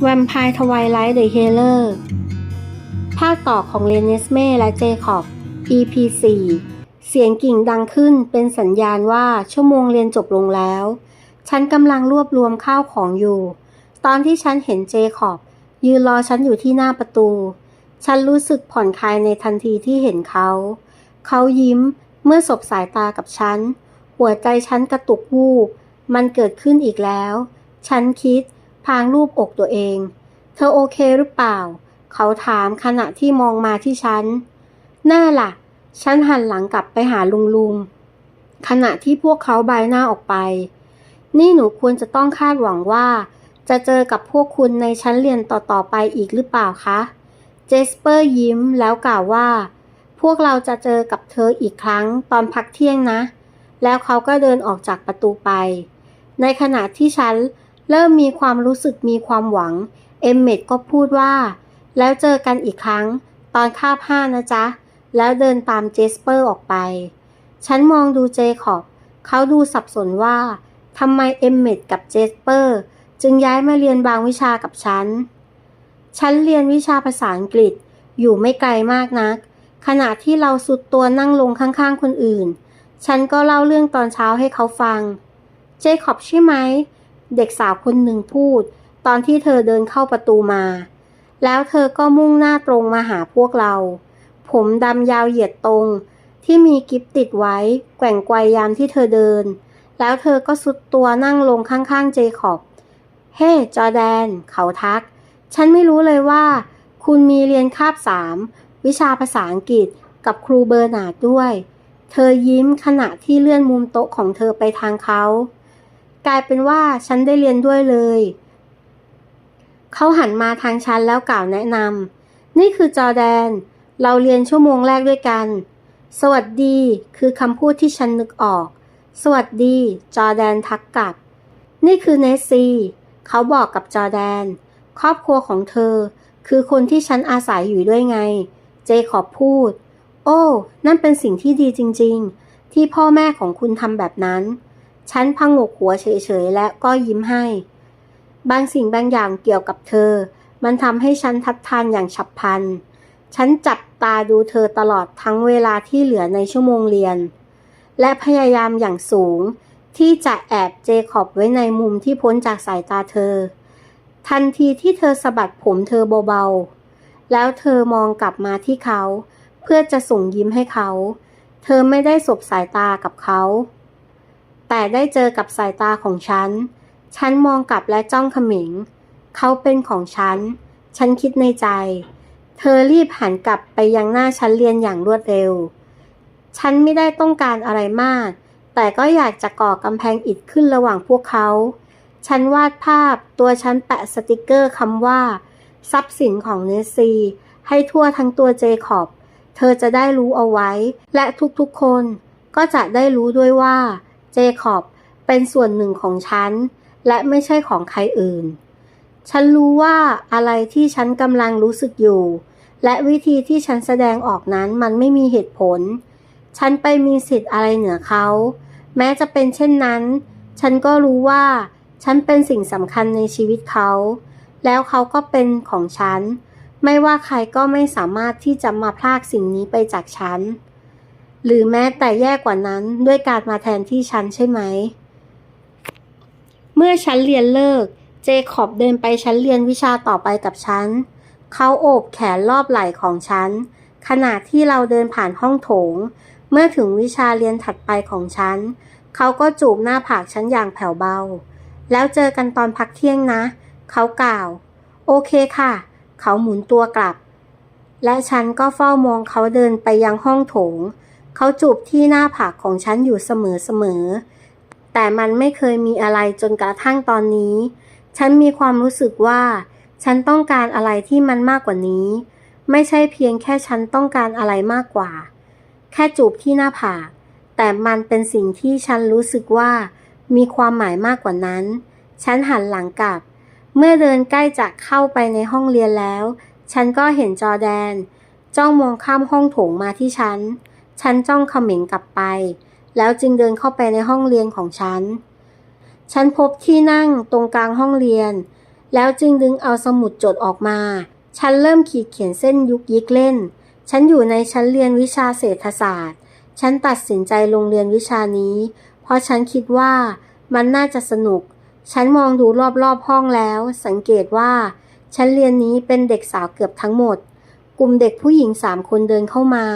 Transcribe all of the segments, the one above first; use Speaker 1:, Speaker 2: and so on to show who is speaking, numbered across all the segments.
Speaker 1: แวมไพร์ทวายไลท์เดอะเฮเลอร์ ภาคต่อของเรเนสเม่และเจคอบ EP 4เสียงกิ่งดังขึ้นเป็นสัญญาณว่าชั่วโมงเรียนจบลงแล้ว ฉันกำลังรวบรวมข้าวของอยู่ ตอนที่ฉันเห็นเจคอบ ยืนรอฉันอยู่ที่หน้าประตู ฉันรู้สึกผ่อนคลายในทันทีที่เห็นเขา เขายิ้มเมื่อสบสายตากับฉัน หัวใจฉันกระตุกวูบมันเกิดขึ้นอีกแล้ว ฉันคิด พลางรูปอกตัวเอง เธอโอเคหรือเปล่า เขาถามขณะที่มองมาที่ฉัน แน่ล่ะ ฉันหันหลังกลับไปหาลุงลุง ขณะที่พวกเขาบายหน้าออกไป นี่หนูควรจะต้องคาดหวังว่า จะเจอกับพวกคุณในชั้นเรียนต่อๆไปอีกหรือเปล่าคะ เจสเปอร์ยิ้มแล้วกล่าวว่า พวกเราจะเจอกับเธออีกครั้งตอนพักเที่ยงนะ แล้วเขาก็เดินออกจากประตูไป ในขณะที่ฉัน เริ่มมีความรู้สึกมีความหวัง เอมเมดก็พูดว่า แล้วเจอกันอีกครั้ง ตอนคาบห้านะจ๊ะ แล้วเดินตามเจสเปอร์ออกไป ฉันมองดูเจคอบ เขาดูสับสนว่าทำไมเอมเมดกับเจสเปอร์ จึงย้ายมาเรียนบางวิชากับฉัน ฉันเรียนวิชาภาษาอังกฤษอยู่ไม่ไกลมากนัก ขณะที่เราสุดตัวนั่งลงข้างๆคนอื่น ฉันก็เล่าเรื่องตอนเช้าให้เขาฟัง เจคอบใช่ไหม เด็กสาวคนหนึ่งพูด ตอนที่เธอเดินเข้าประตูมา แล้วเธอก็มุ่งหน้าตรงมาหาพวกเรา ผมดำยาวเหยียดตรง ที่มีกิฟติดไว้ แกว่งไกวยามที่เธอเดิน แล้วเธอก็สุดตัวนั่งลงข้างๆเจคอบ เฮ้จอแดน เขาทัก ฉันไม่รู้เลยว่า คุณมีเรียนคาบสามวิชาภาษาอังกฤษกับครูเบอร์นาดด้วย เธอยิ้มขณะที่เลื่อนมุมโต๊ะของเธอไปทางเขา กลายเป็นว่าฉันได้เรียนด้วยเลย เขาหันมาทางฉันแล้วกล่าวแนะนำนี่คือจอแดน เราเรียนชั่วโมงแรกด้วยกัน สวัสดีคือคำพูดที่ฉันนึกออก สวัสดี จอแดนทักกลับ นี่คือเนสซี เขาบอกกับจอแดน ครอบครัวของเธอ คือคนที่ฉันอาศัยอยู่ด้วยไง เจขอบพูด โอ้ นั่นเป็นสิ่งที่ดีจริง ๆ ที่พ่อแม่ของคุณทำแบบนั้น ฉันพังงกหัวเฉยๆ และก็ยิ้มให้ บางสิ่งบางอย่างเกี่ยวกับเธอ มันทำให้ฉันทัดทานอย่างฉับพลัน ฉันจับตาดูเธอตลอดทั้งเวลาที่เหลือในชั่วโมงเรียน และพยายามอย่างสูง ที่จะแอบเจคอบไว้ในมุมที่พ้นจากสายตาเธอ ทันทีที่เธอสะบัดผมเธอเบาๆ แล้วเธอมองกลับมาที่เขา เพื่อจะส่งยิ้มให้เขา เธอไม่ได้สบสายตากับเขา แต่ได้เจอกับสายตาของฉัน ฉันมองกลับและจ้องขมิง เขาเป็นของฉัน ฉันคิดในใจ เธอรีบหันกลับไปยังหน้าชั้นเรียนอย่างรวดเร็ว ฉันไม่ได้ต้องการอะไรมาก แต่ก็อยากจะก่อกำแพงอิฐขึ้นระหว่างพวกเขา ฉันวาดภาพตัวฉันแปะสติกเกอร์คำว่า ทรัพย์สินของเนซี ให้ทั่วทั้งตัวเจคอบ เธอจะได้รู้เอาไว้ และทุกๆคนก็จะได้รู้ด้วยว่า เจคอบเป็นส่วนหนึ่งของฉัน และไม่ใช่ของใครอื่น ฉันรู้ว่าอะไรที่ฉันกำลังรู้สึกอยู่ และวิธีที่ฉันแสดงออกนั้นมันไม่มีเหตุผล ฉันไปมีสิทธิ์อะไรเหนือเขา แม้จะเป็นเช่นนั้น ฉันก็รู้ว่าฉันเป็นสิ่งสำคัญในชีวิตเขา แล้วเขาก็เป็นของฉัน ไม่ว่าใครก็ไม่สามารถที่จะมาพลากสิ่งนี้ไปจากฉัน หรือแม้แต่แย่กว่านั้นด้วยการมาแทนที่ฉันใช่ไหม เมื่อฉันเรียนเลิก เจคอบเดินไปชั้นเรียนวิชาต่อไปกับฉัน เขาโอบแขนรอบไหล่ของฉัน ขณะที่เราเดินผ่านห้องโถง เมื่อถึงวิชาเรียนถัดไปของฉัน เขาก็จูบหน้าผากฉันอย่างแผ่วเบา แล้วเจอกันตอนพักเที่ยงนะ เขากล่าว โอเคค่ะ เขาหมุนตัวกลับ และฉันก็เฝ้ามองเขาเดินไปยังห้องโถง เขาจูบที่หน้าผากของฉันอยู่เสมอๆ แต่มันไม่เคยมีอะไรจนกระทั่งตอนนี้ ฉันมีความรู้สึกว่า ฉันต้องการอะไรที่มันมากกว่านี้ ไม่ใช่เพียงแค่ฉันต้องการอะไรมากกว่า แค่จูบที่หน้าผาก แต่มันเป็นสิ่งที่ฉันรู้สึกว่า มีความหมายมากกว่านั้น ฉันหันหลังกลับ เมื่อเดินใกล้จะเข้าไปในห้องเรียนแล้ว ฉันก็เห็นจอแดน จ้องมองข้ามห้องโถงมาที่ฉัน ฉันจ้องเขม็งกลับไป แล้วจึงเดินเข้าไปในห้องเรียนของฉัน ฉันพบที่นั่งตรงกลางห้องเรียน แล้วจึงดึงเอาสมุดจดออกมา ฉันเริ่มขีดเขียนเส้นยุกยิกเล่น ฉันอยู่ในชั้นเรียนวิชาเศรษฐศาสตร์ ฉันตัดสินใจลงเรียนวิชานี้ เพราะฉันคิดว่ามันน่าจะสนุก ฉันมองดูรอบๆห้องแล้ว สังเกตว่าชั้นเรียนนี้เป็นเด็กสาวเกือบทั้งหมด กลุ่มเด็กผู้หญิงสามคนเดินเข้ามา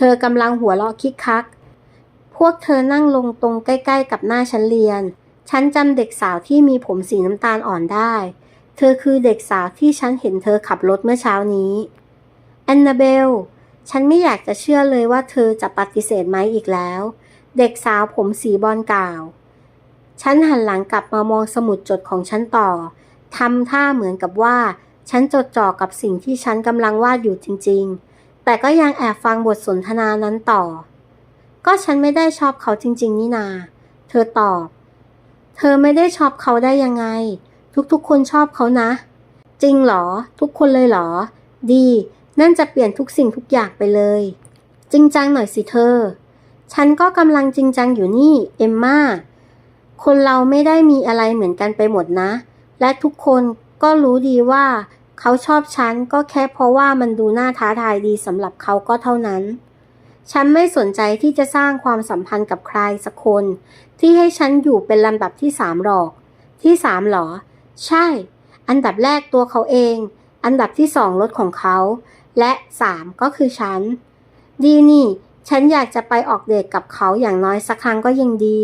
Speaker 1: เธอกำลังหัวเราะคิกคัก พวกเธอนั่งลงตรงใกล้ๆกับหน้าชั้นเรียน ฉันจำเด็กสาวที่มีผมสีน้ำตาลอ่อนได้ เธอคือเด็กสาวที่ฉันเห็นเธอขับรถเมื่อเช้านี้ แอนนาเบล ฉันไม่อยากจะเชื่อเลยว่าเธอจะปฏิเสธไหมอีกแล้ว เด็กสาวผมสีบอลกล่าว ฉันหันหลังกลับมามองสมุดจดของฉันต่อ ทำท่าเหมือนกับว่า ฉันจดจ่อกับสิ่งที่ฉันกำลังวาดอยู่จริง ๆ แต่ก็ยังแอบฟังบทสนทนานั้นต่อ ก็ฉันไม่ได้ชอบเขาจริง ๆ นี่นา เธอตอบ เธอไม่ได้ชอบเขาได้ยังไง ทุกๆ คนชอบเขานะ จริงเหรอ ทุกคนเลยเหรอ ดี นั่นจะเปลี่ยนทุกสิ่งทุกอย่างไปเลย จริงจังหน่อยสิเธอ ฉันก็กำลังจริงจังอยู่นี่ เอมมาคนเราไม่ได้มีอะไรเหมือนกันไปหมดนะ และทุกคนก็รู้ดีว่า เขาชอบฉันก็แค่เพราะว่ามันดูน่าท้าทายดีสำหรับเขาก็เท่านั้น ฉันไม่สนใจที่จะสร้างความสัมพันธ์กับใครสักคน ที่ให้ฉันอยู่เป็นลำดับที่สามหรอก ที่สามหรอ ใช่ อันดับแรกตัวเขาเอง อันดับที่สองรถของเขา และสามก็คือฉัน ดีนี่ ฉันอยากจะไปออกเดทกับเขาอย่างน้อยสักครั้งก็ยังดี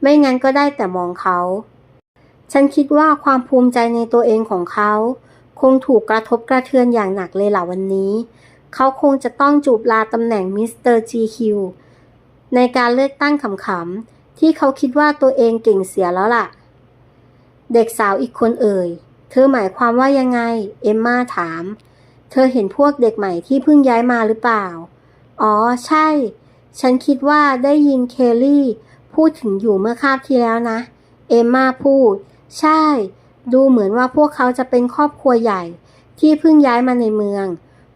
Speaker 1: ไม่งั้นก็ได้แต่มองเขา ฉันคิดว่าความภูมิใจในตัวเองของเขา คงถูกกระทบกระเทือนอย่างหนักเลยล่ะวันนี้ เขาคงจะต้องจูบลาตำแหน่งมิสเตอร์จีคิวในการเลือกตั้งขำๆ ที่เขาคิดว่าตัวเองเก่งเสียแล้วล่ะ เด็กสาวอีกคนเอ่ย เธอหมายความว่ายังไง เอมมาถาม เธอเห็นพวกเด็กใหม่ที่เพิ่งย้ายมาหรือเปล่า อ๋อ ใช่ ฉันคิดว่าได้ยินเคลลี่ พูดถึงอยู่เมื่อคาบที่แล้วนะ เอมมาพูด ใช่ ดูเหมือนว่าพวกเขาจะเป็นครอบครัวใหญ่ ที่เพิ่งย้ายมาในเมือง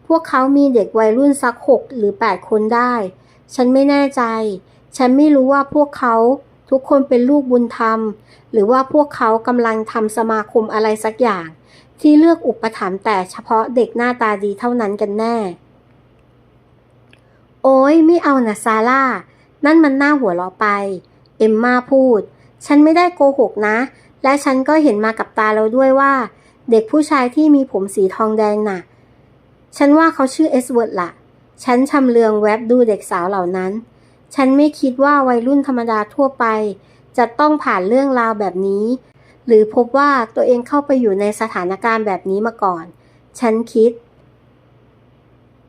Speaker 1: พวกเขามีเด็กวัยรุ่นสักหกหรือแปดคนได้ ฉันไม่แน่ใจ ฉันไม่รู้ว่าพวกเขาทุกคนเป็นลูกบุญธรรม หรือว่าพวกเขากำลังทำสมาคมอะไรสักอย่าง ที่เลือกอุปถัมภ์แต่เฉพาะเด็กหน้าตาดีเท่านั้นกันแน่ โอ้ยไม่เอานะซาร่า นั่นมันน่าหัวเราะไป เอมมาพูด ฉันไม่ได้โกหกนะ และฉันก็เห็นมากับตาเราด้วยว่า เด็กผู้ชายที่มีผมสีทองแดงน่ะ ฉันว่าเขาชื่อเอสเวิร์ดล่ะ ฉันชำเลืองแวบดูเด็กสาวเหล่านั้น ฉันไม่คิดว่าวัยรุ่นธรรมดาทั่วไป จะต้องผ่านเรื่องราวแบบนี้ หรือพบว่าตัวเองเข้าไปอยู่ในสถานการณ์แบบนี้มาก่อน ฉันคิด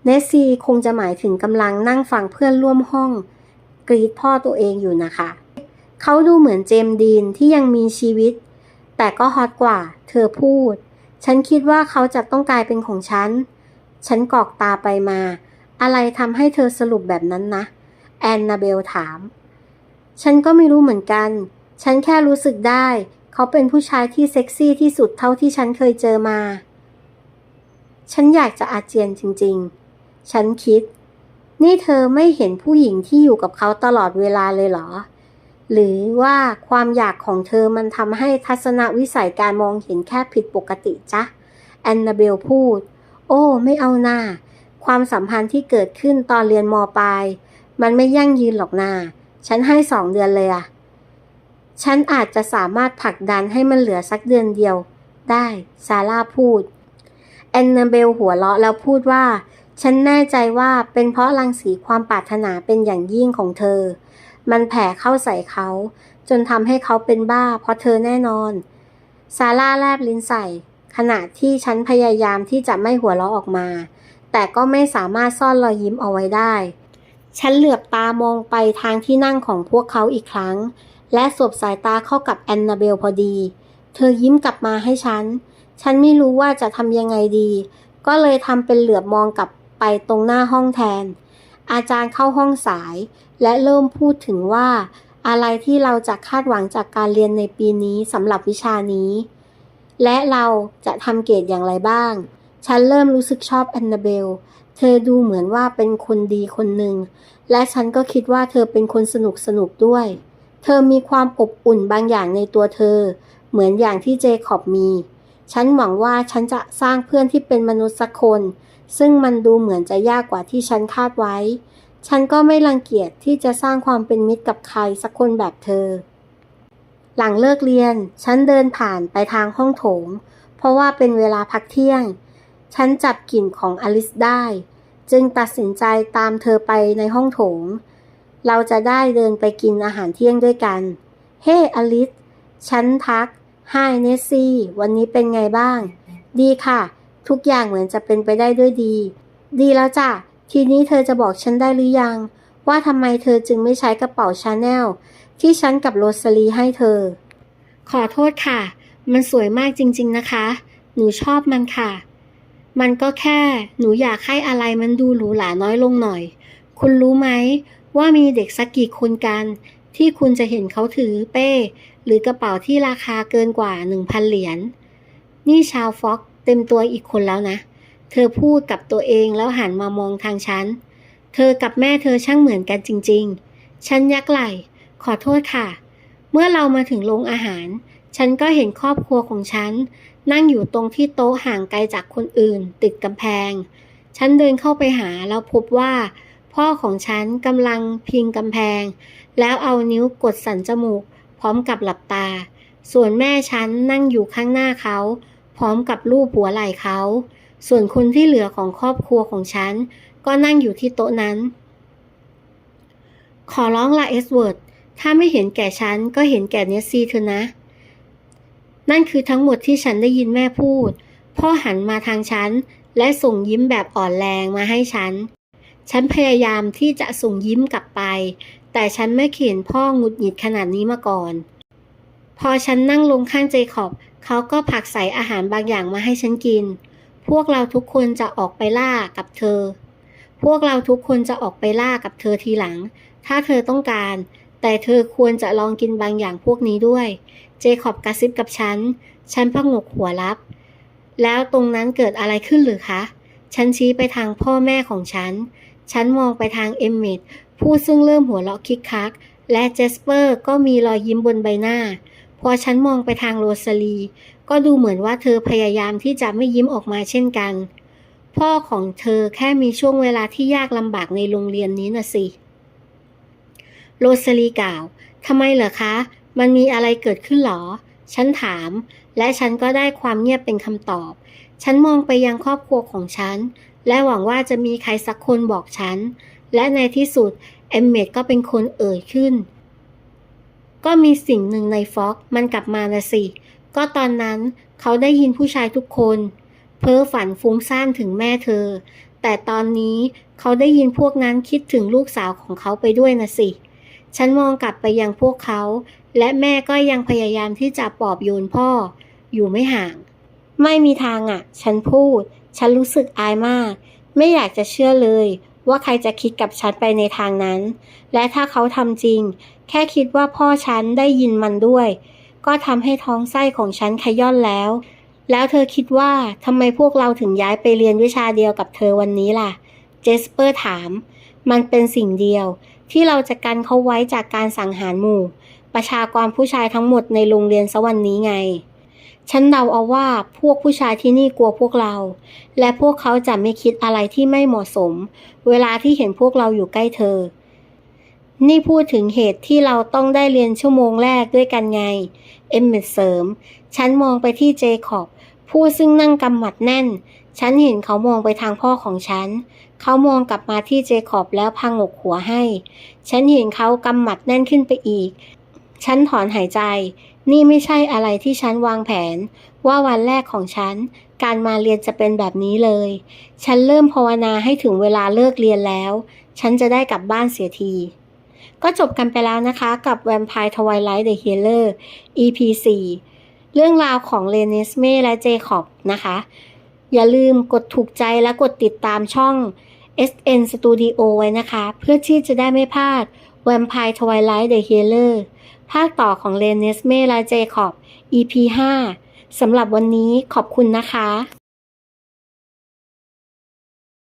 Speaker 1: เนสซีคงจะหมายถึงกำลังนั่งฟังเพื่อนร่วมห้อง กรีดพ่อตัวเองอยู่นะคะ เขาดูเหมือนเจมดีนที่ยังมีชีวิต แต่ก็ฮอตกว่า เธอพูด ฉันคิดว่าเขาจะต้องกลายเป็นของฉัน ฉันกอกตาไปมา อะไรทำให้เธอสรุปแบบนั้นนะ แอนนาเบลถาม ฉันก็ไม่รู้เหมือนกัน ฉันแค่รู้สึกได้ เขาเป็นผู้ชายที่เซ็กซี่ที่สุดเท่าที่ฉันเคยเจอมา ฉันอยากจะอาเจียนจริง ๆ ฉันคิด นี่เธอไม่เห็นผู้หญิงที่อยู่กับเขาตลอดเวลาเลยเหรอ หรือว่าความอยากของเธอมันทำให้ทัศนวิสัยการมองเห็นแค่ผิดปกติจ๊ะแอนนาเบลพูด โอ้ ไม่เอาหน้า ความสัมพันธ์ที่เกิดขึ้นตอนเรียนมปลาย มันไม่ยั่งยืนหรอกนาฉันให้สองเดือนเลยอะฉันอาจจะสามารถผลักดันให้มันเหลือสักเดือนเดียว ได้ ซาร่าพูด แอนนาเบลหัวเราะแล้วพูดว่า ฉันแน่ใจว่าเป็นเพราะรังสีความปรารถนาเป็นอย่างยิ่งของเธอ มันแผ่เข้าใส่เขา จนทำให้เขาเป็นบ้า เพราะเธอแน่นอน ซาร่าแลบลิ้นใส่ ขณะที่ฉันพยายามที่จะไม่หัวเราะออกมา แต่ก็ไม่สามารถซ่อนรอยยิ้มเอาไว้ได้ ฉันเหลือบตามองไปทางที่นั่งของพวกเขาอีกครั้ง และสบสายตาเข้ากับแอนนาเบลพอดี เธอยิ้มกลับมาให้ฉัน ฉันไม่รู้ว่าจะทำยังไงดี ก็เลยทำเป็นเหลือบมองกลับไปตรงหน้าห้องแทนอาจารย์เข้าห้องสายและเริ่มพูดถึงว่า อะไรที่เราจะคาดหวังจากการเรียนในปีนี้สำหรับวิชานี้ และเราจะทำเกรดอย่างไรบ้าง ฉันเริ่มรู้สึกชอบแอนนาเบล เธอดูเหมือนว่าเป็นคนดีคนหนึ่ง และฉันก็คิดว่าเธอเป็นคนสนุกสนุกด้วย เธอมีความอบอุ่นบางอย่างในตัวเธอ เหมือนอย่างที่เจคอบมี ฉันหวังว่าฉันจะสร้างเพื่อนที่เป็นมนุษย์สักคน ซึ่งมันดูเหมือนจะยากกว่าที่ฉันคาดไว้ ฉันก็ไม่รังเกียจที่จะสร้างความเป็นมิตรกับใครสักคนแบบเธอ หลังเลิกเรียน ฉันเดินผ่านไปทางห้องโถง เพราะว่าเป็นเวลาพักเที่ยง ฉันจับกลิ่นของอลิสได้ จึงตัดสินใจตามเธอไปในห้องโถง เราจะได้เดินไปกินอาหารเที่ยงด้วยกัน เฮ้อลิส ฉันทักไฮเนสซี่ วันนี้เป็นไงบ้าง ดีค่ะ ทุกอย่างเหมือนจะเป็นไปได้ด้วยดี ดีแล้วจ้ะ ทีนี้เธอจะบอกฉันได้หรือยัง ว่าทำไมเธอจึงไม่ใช้กระเป๋าชาแนลที่ฉันกับโรสลีให้เธอ ขอโทษค่ะ มันสวยมากจริงๆนะคะ หนูชอบมันค่ะ มันก็แค่หนูอยากให้อะไรมันดูหรูหราน้อยลงหน่อย คุณรู้ไหมว่ามีเด็กสักกี่คนกัน ที่คุณจะเห็นเขาถือเป้ หรือกระเป๋าที่ราคาเกินกว่า 1,000 เหรียญ นี่ชาวฟ็อกเต็มตัวอีกคนแล้วนะ เธอพูดกับตัวเองแล้วหันมามองทางฉัน เธอกับแม่เธอช่างเหมือนกันจริง ๆ ฉันยักไหล่ขอโทษค่ะ เมื่อเรามาถึงโรงอาหาร ฉันก็เห็นครอบครัวของฉัน นั่งอยู่ตรงที่โต๊ะห่างไกลจากคนอื่น ติดกำแพง ฉันเดินเข้าไปหาแล้วพบว่า พ่อของฉันกำลังพิงกำแพง แล้วเอานิ้วกดสันจมูก พร้อมกับหลับตา ส่วนแม่ฉันนั่งอยู่ข้างหน้าเขา พร้อมกับลูบหัวไหล่เขา ส่วนคนที่เหลือของครอบครัวของฉัน ก็นั่งอยู่ที่โต๊ะนั้น ขอร้องละเอสเวิร์ด ถ้าไม่เห็นแก่ฉัน ก็เห็นแก่เนสซี่เธอนะ นั่นคือทั้งหมดที่ฉันได้ยินแม่พูด พ่อหันมาทางฉัน และส่งยิ้มแบบอ่อนแรงมาให้ฉัน ฉันพยายามที่จะส่งยิ้มกลับไป แต่ฉันไม่เห็นพ่อหงุดหงิดขนาดนี้มาก่อน พอฉันนั่งลงข้างเจคอบเขาก็ผลักใส่อาหารบางอย่างมาให้ฉันกิน พวกเราทุกคนจะออกไปล่ากับเธอ พวกเราทุกคนจะออกไปล่ากับเธอทีหลัง ถ้าเธอต้องการ แต่เธอควรจะลองกินบางอย่างพวกนี้ด้วย เจคอบกระซิบกับฉัน ฉันพงกหัวรับ แล้วตรงนั้นเกิดอะไรขึ้นหรือคะ ฉันชี้ไปทางพ่อแม่ของฉัน ฉันมองไปทางเอมมิดผู้ซึ่งเริ่มหัวเราะคิกคัก และเจสเปอร์ก็มีรอยยิ้มบนใบหน้า พอฉันมองไปทางโรซาลี ก็ดูเหมือนว่าเธอพยายามที่จะไม่ยิ้มออกมาเช่นกัน พ่อของเธอแค่มีช่วงเวลาที่ยากลำบากในโรงเรียนนี้นะสิ โรซาลีกล่าวทำไมเหรอคะ มันมีอะไรเกิดขึ้นหรอ ฉันถาม และฉันก็ได้ความเงียบเป็นคำตอบ ฉันมองไปยังครอบครัวของฉัน และหวังว่าจะมีใครสักคนบอกฉัน และในที่สุดเอมเมดก็เป็นคนเอ่ยขึ้น ก็มีสิ่งหนึ่งในฟ็อกมันกลับมาละสิ ก็ตอนนั้นเขาได้ยินผู้ชายทุกคน เพ้อฝันฟุ้งซ่านถึงแม่เธอ แต่ตอนนี้เขาได้ยินพวกนั้นคิดถึงลูกสาวของเขาไปด้วยนะสิ ฉันมองกลับไปยังพวกเขา และแม่ก็ยังพยายามที่จะปลอบโยนพ่อ อยู่ไม่ห่าง ไม่มีทางอะ ฉันพูด ฉันรู้สึกอายมาก ไม่อยากจะเชื่อเลยว่าใครจะคิดกับฉันไปในทางนั้น และถ้าเขาทำจริง แค่คิดว่าพ่อฉันได้ยินมันด้วย ก็ทำให้ท้องไส้ของฉันขย่อนแล้ว แล้วเธอคิดว่าทำไมพวกเราถึงย้ายไปเรียนวิชาเดียวกับเธอวันนี้ล่ะ เจสเปอร์ถาม มันเป็นสิ่งเดียว ที่เราจะกันเขาไว้จากการสังหารหมู่ ประชากรผู้ชายทั้งหมดในโรงเรียนสวันนี้ไง ฉันเดาเอาว่าพวกผู้ชายที่นี่กลัวพวกเรา และพวกเขาจะไม่คิดอะไรที่ไม่เหมาะสม เวลาที่เห็นพวกเราอยู่ใกล้เธอ นี่พูดถึงเหตุที่เราต้องได้เรียนชั่วโมงแรกด้วยกันไง เอมเมดเสริม ฉันมองไปที่เจคอบ ผู้ซึ่งนั่งกำหมัดแน่น ฉันเห็นเขามองไปทางพ่อของฉัน เขามองกลับมาที่เจคอบแล้วพังอกหัวให้ ฉันเห็นเขากำหมัดแน่นขึ้นไปอีก ฉันถอนหายใจ นี่ไม่ใช่อะไรที่ฉันวางแผน ว่าวันแรกของฉัน การมาเรียนจะเป็นแบบนี้เลย ฉันเริ่มภาวนาให้ถึงเวลาเลิกเรียนแล้ว ฉันจะได้กลับบ้านเสียที ก็จบกันไปแล้วนะคะกับ Vampire Twilight the Healer EP 4 เรื่องราวของเลนสเม่และเจคอบนะคะ อย่าลืมกดถูกใจและกดติดตามช่อง SN Studio ไว้นะคะ เพื่อที่จะได้ไม่พลาด Vampire Twilight the Healer ภาคต่อของเลนสเม่และเจคอบ EP 5สำหรับวันนี้ขอบคุณนะคะ